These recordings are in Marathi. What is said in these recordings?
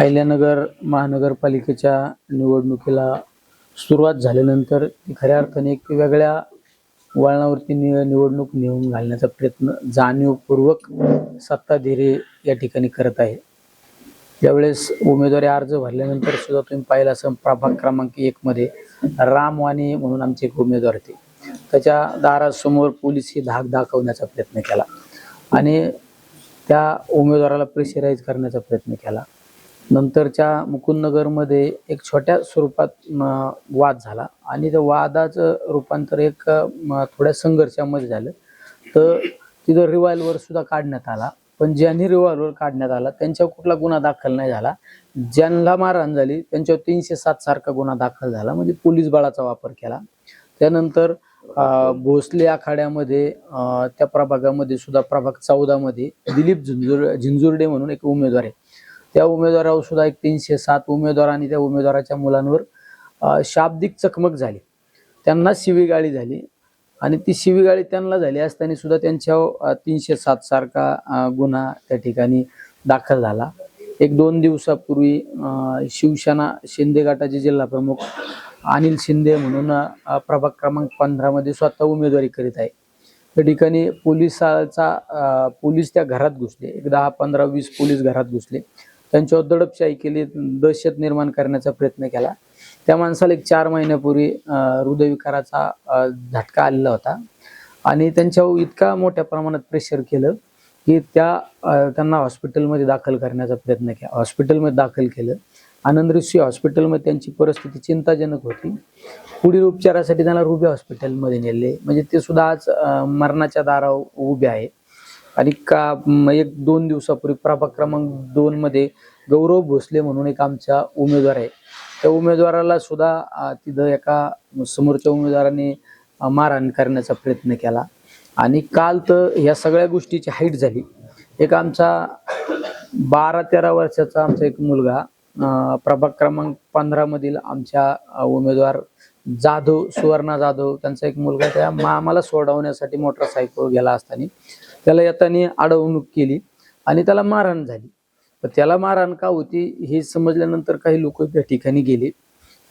अहिल्यानगर महानगरपालिकेच्या निवडणुकीला सुरुवात झाल्यानंतर ती खऱ्या अर्थाने एक वेगळ्या वळणावरती नि निवडणूक नेऊन घालण्याचा प्रयत्न जाणीवपूर्वक सत्ताधीरे या ठिकाणी करत आहे. यावेळेस उमेदवारी अर्ज भरल्यानंतर सुद्धा तुम्ही पाहिलं असं प्रभाग क्रमांक एकमध्ये रामवाणी म्हणून आमचे एक उमेदवार होते. त्याच्या दारासमोर पोलीस ही धाक दाखवण्याचा प्रयत्न केला आणि त्या उमेदवाराला प्रेशराईज करण्याचा प्रयत्न केला. नंतरच्या मुकुंदनगरमध्ये एक छोट्या स्वरूपात वाद झाला. आणि त्या वादाचं रूपांतर एक थोड्या संघर्षामध्ये झालं. तर तिथं रिव्हॉल्वर सुद्धा काढण्यात आला. पण ज्यांनी रिव्हॉल्वर काढण्यात आला त्यांच्यावर कुठला गुन्हा दाखल नाही झाला. ज्यांना मारहाण झाली त्यांच्यावर तीनशे सात सारखा गुन्हा दाखल झाला. म्हणजे पोलीस बळाचा वापर केला. त्यानंतर भोसले आखाड्यामध्ये त्या प्रभागामध्ये सुद्धा प्रभाग चौदामध्ये दिलीप झुंजुर झिंजुर्डे म्हणून एक उमेदवार आहे. त्या उमेदवारावर सुद्धा एक तीनशे सात उमेदवार आणि त्या उमेदवाराच्या मुलांवर शाब्दिक चकमक झाली. त्यांना शिवीगाळी झाली आणि ती शिवीगाळी त्यांना झाली असताना सुद्धा त्यांच्या तीनशे सात सारखा गुन्हा त्या ठिकाणी दाखल झाला. एक दोन दिवसापूर्वी शिवसेना शिंदे गटाचे जिल्हा प्रमुख अनिल शिंदे म्हणून प्रभाग क्रमांक पंधरामध्ये स्वतः उमेदवारी करीत आहे. त्या ठिकाणी पोलिसाचा पोलीस त्या घरात घुसले. एक दहा पंधरा वीस पोलीस घरात घुसले. त्यांच्यावर दडपशाही केली दहशत निर्माण करण्याचा प्रयत्न केला. त्या माणसाला एक चार महिन्यापूर्वी हृदयविकाराचा झटका आलेला होता. आणि त्यांच्यावर इतका मोठ्या प्रमाणात प्रेशर केलं की त्या त्यांना हॉस्पिटलमध्ये दाखल करण्याचा प्रयत्न केला हॉस्पिटलमध्ये दाखल केलं. आनंद ऋषी हॉस्पिटलमध्ये त्यांची परिस्थिती चिंताजनक होती. पुढील उपचारासाठी त्यांना रुबे हॉस्पिटलमध्ये नेले. म्हणजे ते सुद्धा आज मरणाच्या दारावर उभे आहे. आणि का एक दोन दिवसापूर्वी प्रभाग क्रमांक दोन मध्ये गौरव भोसले म्हणून एक आमचा उमेदवार आहे. त्या उमेदवाराला सुद्धा तिथं एका समोरच्या उमेदवाराने मारहाण करण्याचा प्रयत्न केला. आणि काल तर ह्या सगळ्या गोष्टीची हाईट झाली. एक आमचा बारा तेरा वर्षाचा आमचा एक मुलगा प्रभाग क्रमांक पंधरा मधील आमच्या उमेदवार जाधव सुवर्णा जाधव त्यांचा एक मुलगा त्या मामाला सोडवण्यासाठी मोटरसायकल गेला असताना. त्याला येताना अडवणूक केली आणि त्याला मारहाण झाली. त्याला मारहाण का होती हे समजल्यानंतर काही लोक त्या ठिकाणी गेले.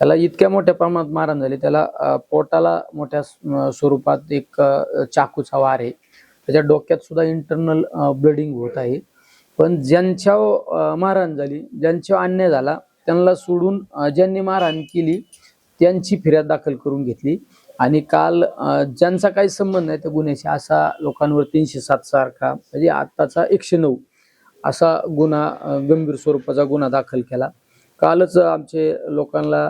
त्याला इतक्या मोठ्या प्रमाणात मारहाण झाली. त्याला पोटाला मोठ्या स्वरूपात एक चाकूचा वार आहे. त्याच्या डोक्यात सुद्धा इंटरनल ब्लडिंग होत आहे. पण ज्यांच्या मारहाण झाली ज्यांच्या अन्याय झाला त्यांना सोडून ज्यांनी मारहाण केली त्यांची फिर्याद दाखल करून घेतली. आणि काल ज्यांचा काही संबंध नाही त्या गुन्ह्याशी असा लोकांवर तीनशे सात सारखा म्हणजे आत्ताचा एकशे नऊ असा गुन्हा गंभीर स्वरूपाचा गुन्हा दाखल केला. कालच आमचे लोकांना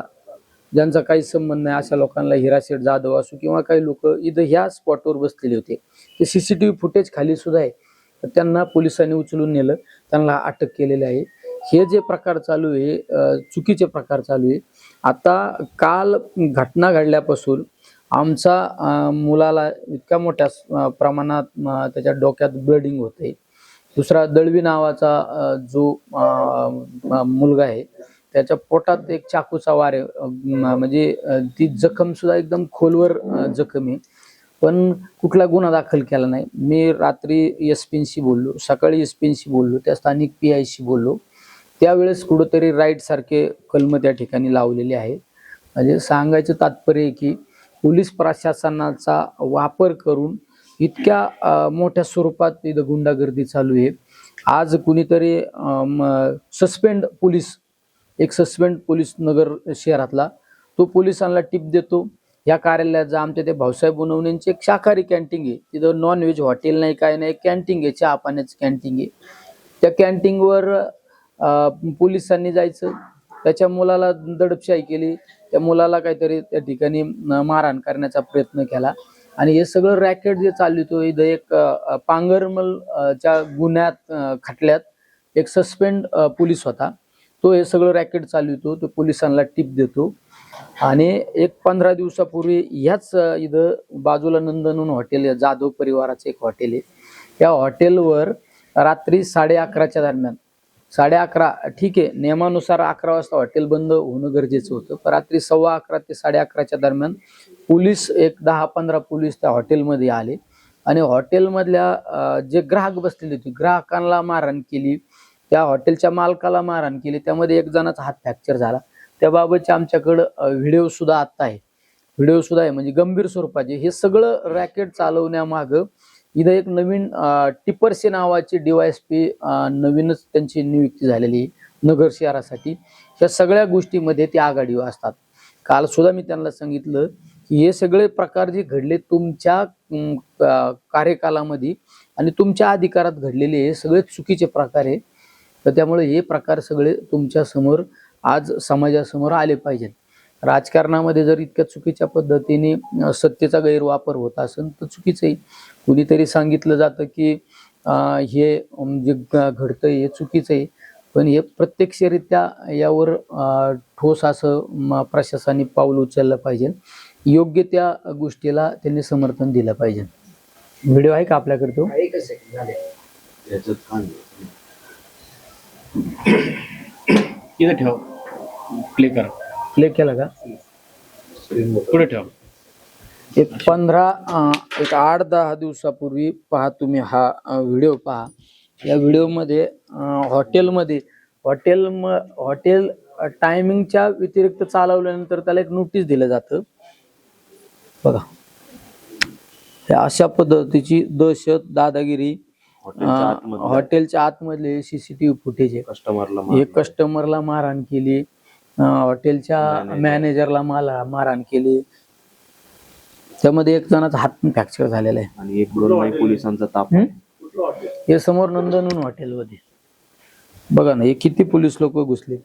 ज्यांचा काही संबंध नाही अशा लोकांना हिराशेठ जाधव असो किंवा काही लोक इथं ह्या स्पॉटवर बसलेले होते. ते सी सी फुटेज खाली सुद्धा आहे. तर त्यांना पोलिसांनी उचलून नेलं. त्यांना अटक केलेली आहे. हे जे प्रकार चालू आहे चुकीचे प्रकार चालू आहे. आता काल घटना घडल्यापासून आमचा मुलाला इतक्या मोठ्या प्रमाणात त्याच्या डोक्यात ब्लडिंग होते. दुसरा दळवी नावाचा जो मुलगा आहे त्याच्या पोटात एक चाकूचा वार आहे. म्हणजे ती जखम सुद्धा एकदम खोलवर जखम आहे. पण कुठला गुन्हा दाखल केला नाही. मी रात्री एस पीशी बोललो सकाळी एस पीशी बोललो त्या स्थानिक पी आयशी बोललो. त्यावेळेस कुठंतरी राईट सारखे कलम त्या ठिकाणी लावलेले आहे म्हणजे सांगायचं तात्पर्य आहे की पोलीस प्रशासनाचा वापर करून इतक्या मोठ्या स्वरूपात तिथं गुंडागर्दी चालू आहे. आज कुणीतरी सस्पेंड पोलीस एक सस्पेंड पोलीस नगर शहरातला तो पोलिसांना टिप देतो. या कार्यालयात जा आमच्या ते भाऊसाहेब बनवण्यांची एक शाकाहारी कॅन्टीन आहे. तिथं नॉन व्हेज हॉटेल नाही काय नाही कॅन्टीन आहे चहा पाण्याचं कॅन्टीन आहे. त्या कॅन्टीनवर पोलिसांनी जायचं. त्याच्या मुलाला दडपशाही केली. त्या मुलाला काहीतरी त्या ठिकाणी मारहाण करण्याचा प्रयत्न केला. आणि हे सगळं रॅकेट जे चालू होतो इथं एक पांगरमल च्या गुन्ह्यात खटल्यात एक सस्पेंड पोलीस होता. तो हे सगळं रॅकेट चालवितो तो पोलिसांना टिप देतो. आणि एक पंधरा दिवसापूर्वी ह्याच इथं बाजूला नंदनून हॉटेल आहे, जाधव परिवाराचं एक हॉटेल आहे. त्या हॉटेलवर रात्री साडे अकराच्या दरम्यान साडे अकरा ठीक आहे नियमानुसार अकरा वाजता हॉटेल बंद होणं गरजेचं होतं. पण रात्री सव्वा अकरा ते साडे अकराच्या दरम्यान पोलीस एक दहा पंधरा पोलीस त्या हॉटेलमध्ये आले. आणि हॉटेलमधल्या जे ग्राहक बसलेले होते ग्राहकांना मारहाण केली त्या हॉटेलच्या मालकाला मारहाण केली त्यामध्ये एक जणाचा हात फ्रॅक्चर झाला. त्याबाबतचे आमच्याकडं व्हिडिओ सुद्धा आत्ता आहे. व्हिडिओ सुद्धा आहे म्हणजे गंभीर स्वरूपाचे. हे सगळं रॅकेट चालवण्यामागं इथं एक नवीन टिपरसे नावाची डीवायएसपी नवीनच त्यांची नियुक्ती झालेली आहे नगर शहरासाठी. या सगळ्या गोष्टीमध्ये ते आघाडीवर असतात. काल सुद्धा मी त्यांना सांगितलं की हे सगळे प्रकार जे घडले तुमच्या कार्यकालामध्ये आणि तुमच्या अधिकारात घडलेले हे सगळे चुकीचे प्रकार आहे. तर त्यामुळे हे प्रकार सगळे तुमच्यासमोर आज समाजासमोर आले पाहिजेत. राजकारणामध्ये जर इतक्या चुकीच्या पद्धतीने सत्तेचा गैरवापर होत असेल तर चुकीचं आहे. कुणीतरी सांगितलं जातं की हे जे घडतंय हे चुकीचं आहे. पण हे प्रत्यक्षरित्या यावर ठोस असं म, प्रशासनाने पाऊल उचललं पाहिजे. योग्य त्या गोष्टीला त्यांनी समर्थन दिलं पाहिजे. व्हिडिओ आहे का आपल्याकडे तो? ठेव. प्ले कर. प्ले केला का? पुढे ठेव. एक पंधरा एक आठ दहा दिवसापूर्वी पहा तुम्ही हा व्हिडिओ पहा. या व्हिडिओमध्ये हॉटेलमध्ये हॉटेल म हॉटेल टायमिंगच्या व्यतिरिक्त चालवल्यानंतर त्याला एक नोटीस दिलं जातं. बघा. अशा पद्धतीची दहशत दादागिरी हॉटेलच्या आतमधले सीसीटीव्ही फुटेज आहे. कस्टमरला हे कस्टमरला मारहाण केली. हॉटेलच्या. मॅनेजरला मला मारहाण केली. त्यामध्ये एक जणाचा हात फ्रॅक्चर झालेला आहे. आणि एक दोन माई पोलिसांचा ताप हम्म? हे समोर नंदनवन हॉटेलमध्ये. बघा ना हे किती पोलीस लोक घुसले.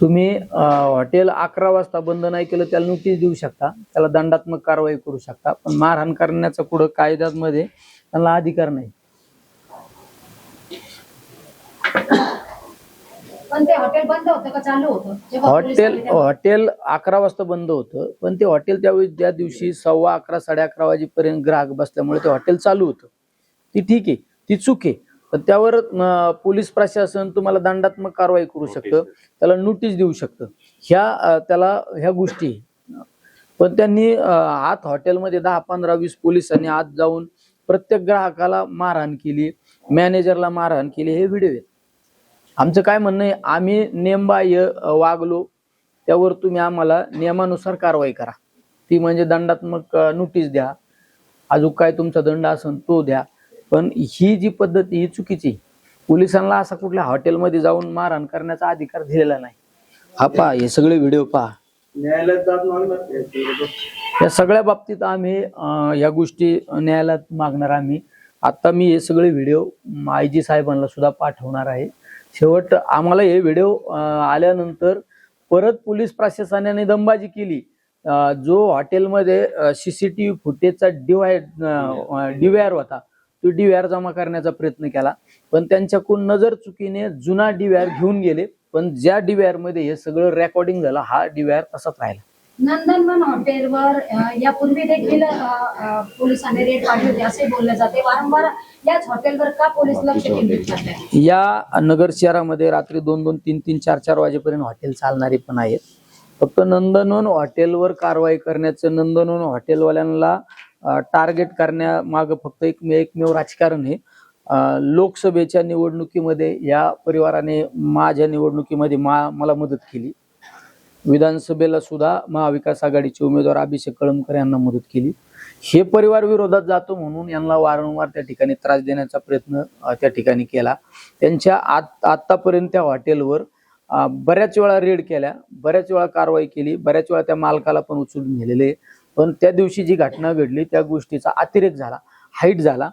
तुम्ही अं, हॉटेल अकरा वाजता बंद नाही केलं त्याला नोटीस देऊ शकता. त्याला दंडात्मक कारवाई करू शकता. पण मारहाण करण्याचा पुढं कायद्यामध्ये त्यांना अधिकार नाही. पण ते हॉटेल बंद होतं का? चालू होतं. जेव्हा पोलीस हॉटेल? हॉटेल अकरा वाजता बंद होतं. पण ते हॉटेल त्यावेळी त्या दिवशी सव्वा अकरा साडे अकरा वाजेपर्यंत ग्राहक बसल्यामुळे ते हॉटेल चालू होतं. ती ठीक आहे. ती चूक आहे. पण त्यावर पोलीस प्रशासन तुम्हाला दंडात्मक कारवाई करू शकतं. त्याला नोटीस देऊ शकतं. ह्या त्याला ह्या गोष्टी. पण त्यांनी आत हॉटेलमध्ये दहा पंधरा वीस पोलिसांनी आत जाऊन प्रत्येक ग्राहकाला मारहाण केली. मॅनेजरला मारहाण केली. हे व्हिडिओ आहेत. आमचं काय म्हणणं आहे आम्ही नेमबाह्य अ, वागलो त्यावर तुम्ही आम्हाला नियमानुसार कारवाई करा. ती म्हणजे दंडात्मक नोटीस द्या. अजून काय तुमचा दंड असेल तो द्या. पण ही जी पद्धत ही चुकीची. पोलिसांना असा कुठल्या हॉटेलमध्ये जाऊन मारहाण करण्याचा अधिकार दिलेला नाही. हा पहा हे सगळे व्हिडिओ पहा. या सगळ्या बाबतीत आम्ही या गोष्टी न्यायालयात मागणार आम्ही. आता मी हे सगळे व्हिडिओ आय जी साहेबांना सुद्धा पाठवणार आहे. शेवट आम्हाला हे व्हिडिओ आल्यानंतर परत पोलीस प्रशासनाने दमबाजी केली. जो हॉटेलमध्ये सीसीटीव्ही फुटेजचा डिवाय डीव्हीआर होता तो डीव्हीआर जमा करण्याचा प्रयत्न केला. पण त्यांच्याकडून नजर चुकीने जुना डीव्हीआर घेऊन गेले. पण ज्या डीव्हीआरमध्ये हे सगळं रेकॉर्डिंग झालं हा डीव्हीआर तसाच राहिला. नंदनवन हॉटेलवर यापूर्वी देखील पोलिसांनी रेड पाडली होती असे बोलले जाते. वारंवार याच हॉटेलवर का पोलीस लक्ष केंद्रित करतात? या नगर शहरामध्ये रात्री दोन दोन तीन तीन चार चार वाजेपर्यंत हॉटेल चालणारे पण आहेत. फक्त नंदनवन हॉटेलवर कारवाई करण्याचं नंदनवन हॉटेलवाल्यांना टार्गेट करण्यामागं फक्त एक एकमेव राजकारण आहे. लोकसभेच्या निवडणुकीमध्ये या परिवाराने माझ्या निवडणुकीमध्ये मा मला मदत केली. विधानसभेला सुद्धा महाविकास आघाडीचे उमेदवार अभिषेक कळमकर यांना मदत केली. हे परिवार विरोधात जातो म्हणून यांना वारंवार त्या ठिकाणी त्रास देण्याचा प्रयत्न त्या ठिकाणी केला. त्यांच्या आत आतापर्यंत त्या हॉटेलवर बऱ्याच वेळा रेड केल्या बऱ्याच वेळा कारवाई केली बऱ्याच वेळा त्या मालकाला पण उचलून नेलेले. पण त्या दिवशी जी घटना घडली त्या गोष्टीचा अतिरेक झाला हाईट झाला.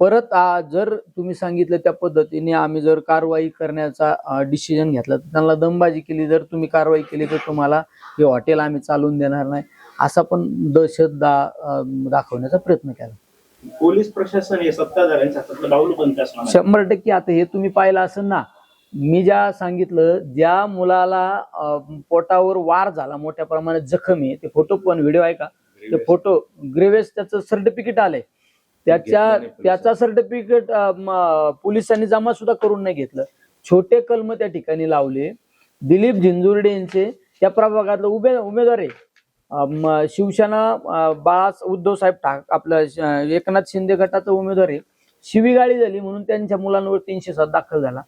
परत जर तुम्ही सांगितलं त्या पद्धतीने आम्ही जर कारवाई करण्याचा डिसिजन घेतला तर त्यांना दमबाजी केली. जर तुम्ही कारवाई केली तर तुम्हाला हे हॉटेल आम्ही चालवून देणार नाही. असा पण दहशत दा दाखवण्याचा प्रयत्न केला. पोलीस प्रशासन हे सत्ताधाऱ्यांच्या. शंभर टक्के. आता हे तुम्ही पाहिलं असेल ना मी ज्या सांगितलं ज्या मुलाला पोटावर वार झाला मोठ्या प्रमाणात जखम आहे ते फोटो पण व्हिडिओ आहे का? ते फोटो ग्रेवेस त्याचं सर्टिफिकेट आलंय. त्याच्या. त्याचा सर्टिफिकेट पोलिसांनी जमा सुद्धा करून नाही घेतलं. छोटे कलम त्या ठिकाणी लावले. दिलीप झिंजुर्डे यांचे त्या प्रभागातलं उभे उमेदवार आहे शिवसेना बाळा उद्धव साहेब ठाक आपलं एकनाथ शिंदे गटाचा उमेदवार आहे. शिवीगाळी झाली म्हणून त्यांच्या मुलांवर तीनशे सात दाखल झाला.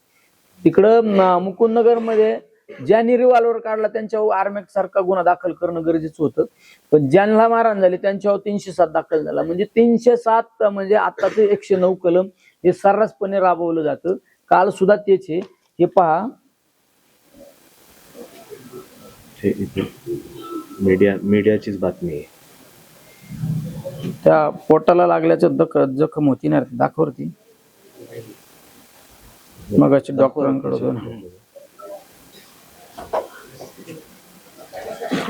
तिकडं मुकुंदनगरमध्ये ज्यांनी रिव्हॉल्वर काढला त्यांच्यावर आर्मेक सारखा गुन्हा दाखल करणं गरजेचं होतं. पण ज्यांना मारहाण झाली त्यांच्यावर तीनशे सात दाखल झाला. म्हणजे तीनशे सात म्हणजे आताच एकशे नऊ कलम हे सर्रासपणे राबवलं जातं. काल सुद्धा तेच आहे. हे पहा. मीडिया मीडियाचीच बातमी आहे. त्या पोटाला लागल्याचं जखम होती ना दाखवती मग डॉक्टरांकडे होतो ना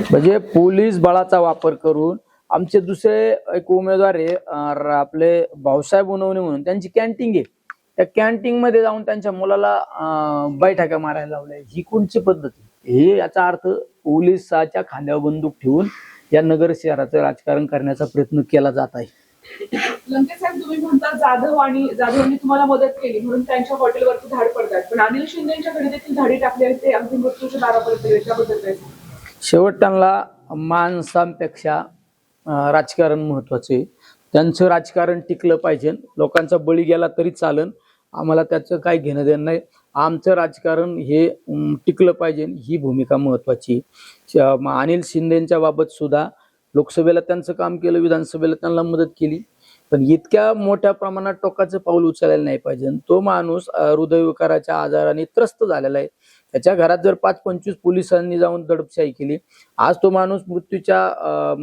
म्हणजे पोलीस बळाचा वापर करून आमचे दुसरे एक उमेदवार आहे आपले भाऊसाहेब उनवणे म्हणून. त्यांची कॅन्टीन आहे. त्या कॅन्टीन मध्ये जाऊन त्यांच्या मुलाला बैठका मारायला लावल्या. ही कोणची पद्धत हे याचा अर्थ पोलिसाच्या खांद्यावर बंदूक ठेवून या नगर शहराचं राजकारण करण्याचा प्रयत्न केला जात आहे. लंके साहेब तुम्ही म्हणता जाधव आणि जाधवांनी तुम्हाला मदत केली म्हणून त्यांच्या हॉटेलवरती धाड पडतात. पण अनिल शिंदेच्या घरी देखील धाडी टाकली आहे ते अगदी मृत्यूच्या दारापर्यंत त्याबद्दल शेवट त्यांना माणसांपेक्षा राजकारण महत्त्वाचे त्यांचं राजकारण टिकलं पाहिजे. लोकांचा बळी गेला तरी चालन. आम्हाला त्याचं काही घेणं देणं नाही. आमचं राजकारण हे टिकलं पाहिजे. ही भूमिका महत्त्वाची अनिल शिंदेच्या बाबत सुद्धा लोकसभेला त्यांचं काम केलं विधानसभेला त्यांना मदत केली. पण इतक्या मोठ्या प्रमाणात टोकाचं पाऊल उचलायला नाही पाहिजे. तो माणूस हृदयविकाराच्या आजाराने त्रस्त झालेला आहे. त्याच्या घरात जर पाच पंचवीस पोलिसांनी जाऊन दडपशाही केली आज तो माणूस मृत्यूच्या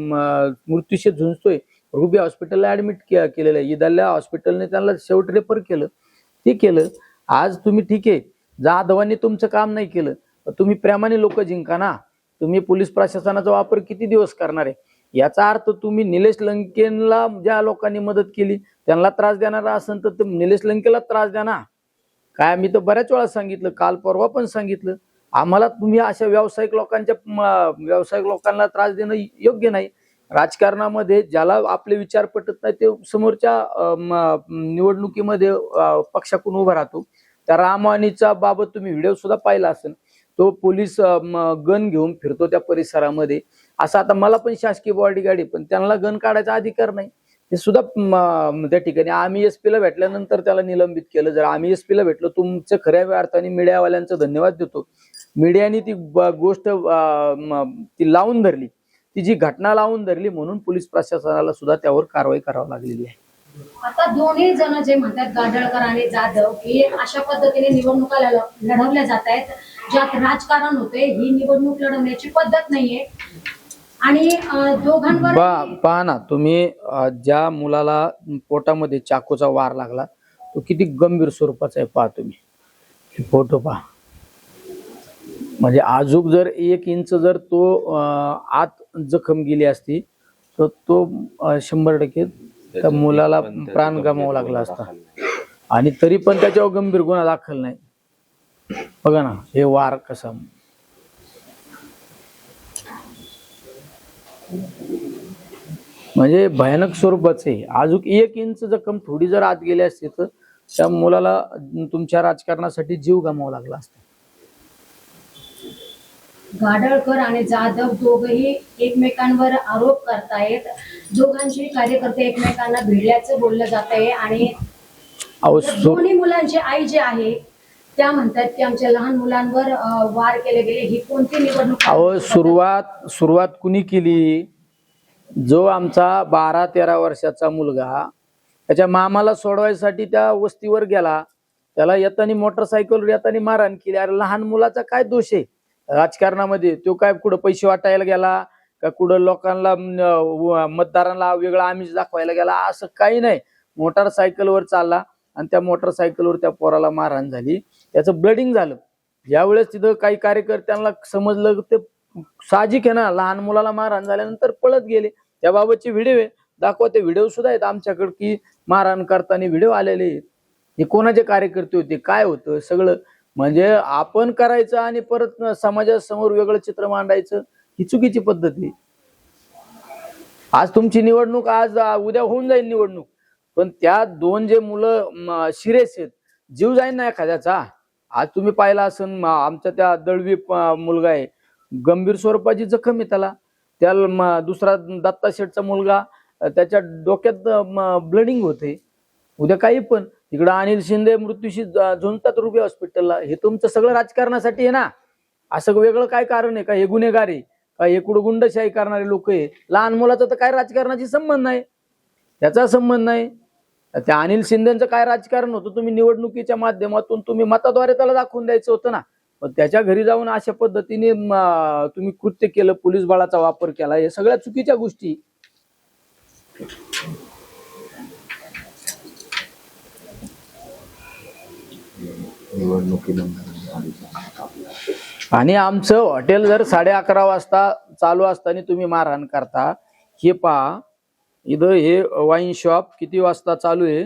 मृत्यूशी झुंजतोय रुबी हॉस्पिटलला ऍडमिट केलेलं आहे. इदल्या हॉस्पिटलने त्यांना शेवट रेफर केलं. ते केलं आज तुम्ही ठीक आहे जाधवांनी तुमचं काम नाही केलं तुम्ही प्रेमाने लोक जिंका ना. तुम्ही पोलीस प्रशासनाचा वापर किती दिवस करणार आहे? याचा अर्थ तुम्ही निलेश लंकेनला ज्या लोकांनी मदत केली त्यांना त्रास देणार असेल तर निलेश लंकेला त्रास द्या ना. काय मी तर बऱ्याच वेळा सांगितलं काल परवा पण सांगितलं. आम्हाला तुम्ही अशा व्यावसायिक लोकांच्या व्यावसायिक लोकांना त्रास देणं योग्य नाही. राजकारणामध्ये ज्याला आपले विचार पटत नाही ते समोरच्या निवडणुकीमध्ये पक्षाकडून उभा राहतो. त्या रामानीचा बाबत तुम्ही व्हिडिओ सुद्धा पाहिला असेल. तो पोलीस गन घेऊन फिरतो त्या परिसरामध्ये. असं आता मला पण शासकीय बॉडी गाडी पण त्यांना गन काढायचा अधिकार नाही. हे सुद्धा त्या ठिकाणी आम्ही एस ला भेटल्यानंतर त्याला निलंबित केलं. जर आम्ही एस ला भेटलो तुमचं खऱ्या अर्थाने मीडियावाल्यांचा धन्यवाद देतो. मीडियाने ती गोष्ट ती लावून धरली. ती जी घटना लावून धरली म्हणून पोलीस प्रशासनाला सुद्धा त्यावर कारवाई करावी लागलेली आहे. आता दोन्ही जण जे म्हणतात गाडळकर आणि जाधव हे अशा पद्धतीने निवडणुका लढवल्या जात आहेत. ज्यात राजकारण होते ही निवडणूक लढवण्याची पद्धत नाहीये. आणि दोघांवर पहा पहा ना तुम्ही अं, ज्या मुलाला पोटामध्ये चाकूचा वार लागला तो किती गंभीर स्वरूपाचा आहे पहा तुम्ही. हे फोटो पहा. म्हणजे आजूक जर एक इंच जर तो अं, आत जखम गेली असती तर तो अं, शंभर टक्के त्या मुलाला प्राण गमावा लागला असता. आणि तरी पण त्याच्यावर गंभीर गुन्हा दाखल नाही. बघा ना हे वार कसा म्हणजे भयानक स्वरूपाचे आहे. अजून एक इंच जखम थोडी जर आत गेली असती तर त्या मुलाला तुमच्या राजकारणासाठी जीव गमावा लागला असता. गाडळकर आणि जाधव दोघही एकमेकांवर आरोप करतायत. दोघांचे कार्यकर्ते एकमेकांना भिडल्याचं बोललं जात आहे आणि दोन्ही मुलांची आई जी आहे त्या म्हणतात की आमच्या लहान मुलांवर वार केले गेले. ही कोणती निवडणूक अहो सुरुवात सुरुवात कुणी केली? जो आमचा बारा तेरा वर्षाचा मुलगा त्याच्या मामाला सोडवायसाठी त्या वस्तीवर गेला. त्याला येताना मोटरसायकल येताना मारहाण केली. अरे लहान मुलाचा काय दोष आहे? राजकारणामध्ये तो काय कुठं पैसे वाटायला गेला? का कुठं लोकांना मतदारांना वेगळा आमिष दाखवायला गेला? असं काही नाही. मोटरसायकलवर चालला आणि त्या मोटरसायकलवर त्या पोराला मारहाण झाली. त्याचं ब्लडिंग झालं. यावेळेस तिथं काही कार्यकर्त्यांना समजलं ते साहजिक आहे ना लहान मुलाला मारहाण झाल्यानंतर पळत गेले. त्याबाबतचे व्हिडिओ आहे. दाखवा ते व्हिडिओ सुद्धा आहेत आमच्याकडे की मारहाण करताना व्हिडिओ आलेले आहेत. हे कोणाचे कार्यकर्ते होते? काय होतं? सगळं म्हणजे आपण करायचं आणि परत समाजासमोर वेगळं चित्र मांडायचं ही चुकीची पद्धत आहे. आज तुमची निवडणूक आज उद्या होऊन जाईल निवडणूक. पण त्या दोन जे मुलं म, शिरेस आहेत जीव जाईल ना एखाद्याचा? आज तुम्ही पाहिला असन आमच्या त्या दळवी मुलगा आहे. गंभीर स्वरूपाची जखम आहे त्याला. त्याला दुसरा दत्ता शेठचा मुलगा त्याच्या डोक्यात ब्लडिंग होते. उद्या काही पण. इकडं अनिल शिंदे मृत्यूशी झुंजतात रुबी हॉस्पिटलला. हे तुमचं सगळं राजकारणासाठी आहे ना. असं वेगळं काय कारण आहे? का हे गुन्हेगार आहे? का हे कुठं गुंडशाही करणारे लोक आहे? लहान मुलाचा तर काय राजकारणाशी संबंध नाही? त्याचा संबंध नाही. त्या अनिल शिंदेचं काय राजकारण होतं? तुम्ही निवडणुकीच्या माध्यमातून तुम्ही मताद्वारे त्याला दाखवून द्यायचं होतं ना. पण त्याच्या घरी जाऊन अशा पद्धतीने तुम्ही कृत्य केलं पोलीस बळाचा वापर केला हे सगळ्या चुकीच्या गोष्टी. आणि आमचं हॉटेल जर साडे अकरा वाजता चालू असताना तुम्ही मारहाण करता हे पहा इथं हे वाईन शॉप किती वाजता चालू आहे?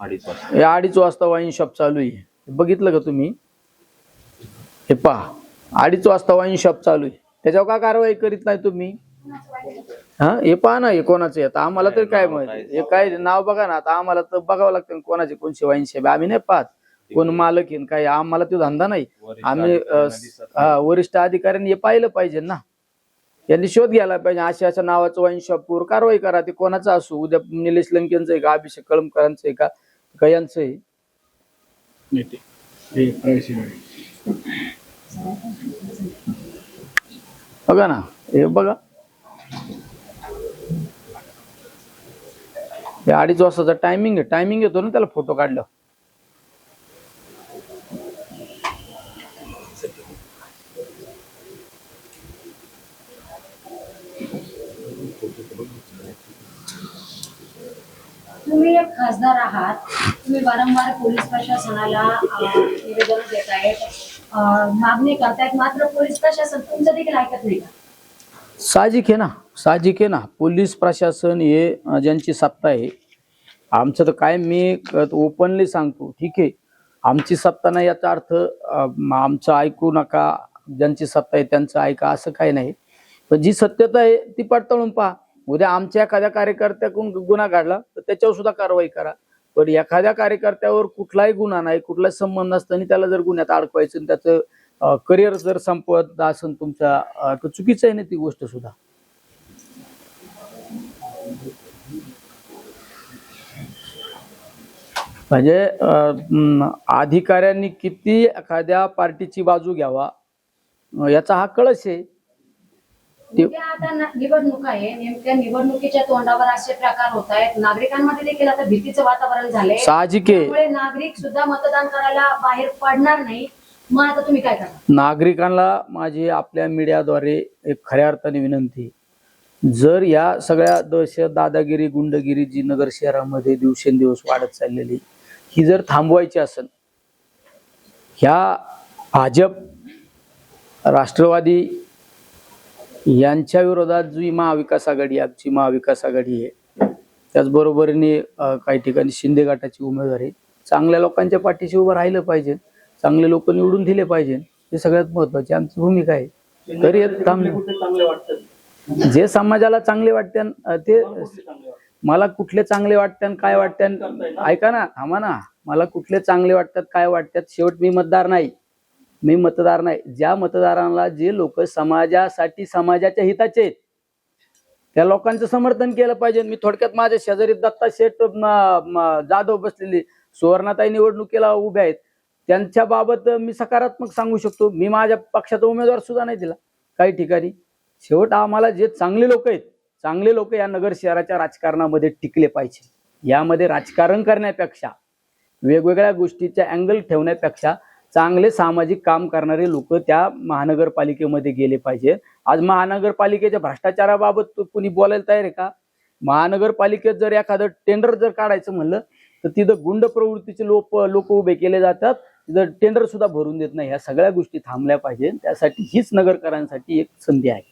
अडीच वाजता. हे अडीच वाजता वाईन शॉप चालू आहे. बघितलं का तुम्ही? हे पहा. अडीच वाजता वाईन शॉप चालू आहे. त्याच्यावर का कारवाई करीत नाही तुम्ही? हा? हे पहा ना हे कोणाचं आहे? आता आम्हाला तर काय माहिती? हे काय नाव बघा ना आता आम्हाला तर बघावं लागतं कोणाचे कोणचे वाईन शॉप. आम्ही नाही पाहत. कोण मालक आहे न काय आम्हाला तो धंदा नाही. आम्ही वरिष्ठ अधिकाऱ्यांनी हे पाहिलं पाहिजे ना. यांनी शोध घ्यायला पाहिजे. अशा अशा नावाचं वाईन शॉपवर कारवाई करा. ते कोणाचं असू? उद्या निलेश लंकेंचं आहे का? अभिषेक कळमकरांचं आहे का? का यांचं आहे. बघा ना. हे बघा. हे अडीच वाजताचा टायमिंग आहे. टायमिंग येतो ना त्याला फोटो काढलं तुम्ही एक खासदार आहात. तुम्ही वारंवार पोलीस प्रशासनाला निवेदन देत आहेत मागणी करतायत. मात्र पोलीस प्रशासन तुमचं देखील ऐकत नाही का? साहजिक आहे ना. साहजिक आहे ना. पोलीस प्रशासन हे ज्यांची सत्ता आहे आमचं तर काय मी ओपनली सांगतो. ठीक आहे. आमची सत्ता नाही याचा अर्थ आमचं ऐकू नका. ज्यांची सत्ता आहे त्यांचं ऐका असं काही नाही. पण जी सत्यता आहे ती पडताळून पहा. उद्या आमच्या एखाद्या कार्यकर्त्याकडून गुन्हा घडला तर त्याच्यावर सुद्धा कारवाई करा. पण एखाद्या कार्यकर्त्यावर कुठलाही गुन्हा नाही कुठलाही संबंध नसताना त्याला जर गुन्ह्यात अडकवायचं आणि त्याचं करिअर जर संपत असेल तुमचा तर चुकीचं आहे ना ती गोष्ट सुद्धा. म्हणजे अधिकाऱ्यांनी किती एखाद्या पार्टीची बाजू घ्यावा याचा हा कळस आहे. ते- उद्या आता ना- निवडणूक आहे. नेमक्या निवडणुकीच्या तोंडावर असे प्रकार होत आहेत. नागरिकांमध्ये देखील आता भीतीचं वातावरण झालंय. साहजिक आहे. त्यामुळे नागरिक सुद्धा मतदान करायला बाहेर पडणार नाही. मग आता तुम्ही काय करणार? नागरिकांना माझी आपल्या मीडियाद्वारे एक खऱ्या अर्थाने विनंती जर या सगळ्या दहशत दादागिरी गुंडगिरी जी नगर शहरामध्ये दिवसेंदिवस वाढत चाललेली ही जर थांबवायची असेल ह्या भाजप राष्ट्रवादी यांच्या विरोधात जी महाविकास आघाडी आमची महाविकास आघाडी आहे त्याचबरोबरीने काही ठिकाणी शिंदे गटाची उमेदवारी चांगल्या लोकांच्या पाठीशी उभं राहिलं पाहिजे. चांगले लोक निवडून दिले पाहिजे. हे सगळ्यात महत्वाची आमची भूमिका आहे. तरी जे समाजाला चांगले वाटते ते मला कुठले चांगले वाटते काय वाटते ऐका ना थांबा ना. मला कुठले चांगले वाटतात काय वाटतात शेवट मी मतदार नाही. मी मतदार नाही. ज्या मतदारांना जे लोक समाजासाठी समाजाच्या हिताचे आहेत त्या लोकांचं समर्थन केलं पाहिजे. मी थोडक्यात माझ्या शेजारी दत्ता शेठ जाधव बसलेले सुवर्णाताई निवडणुकीला उभे आहेत. त्यांच्या बाबत मी सकारात्मक सांगू शकतो. मी माझ्या पक्षाचा उमेदवार सुद्धा नाही दिला काही ठिकाणी. शेवट आम्हाला जे चांगले लोक आहेत चांगले लोक या नगर शहराच्या राजकारणामध्ये टिकले पाहिजे. यामध्ये राजकारण करण्यापेक्षा वेगवेगळ्या गोष्टीच्या अँगल ठेवण्यापेक्षा चांगले सामाजिक काम करणारे लोक त्या महानगरपालिकेमध्ये गेले पाहिजे. आज महानगरपालिकेच्या भ्रष्टाचाराबाबत कुणी बोलायला तयार आहे का? महानगरपालिकेत जर एखादं टेंडर जर काढायचं म्हणलं तर तिथं गुंड प्रवृत्तीचे लोक लोक उभे केले जातात. तिथं टेंडर सुद्धा भरून देत नाही. ह्या सगळ्या गोष्टी थांबल्या पाहिजे. त्यासाठी हीच नगरकरांसाठी एक संधी आहे.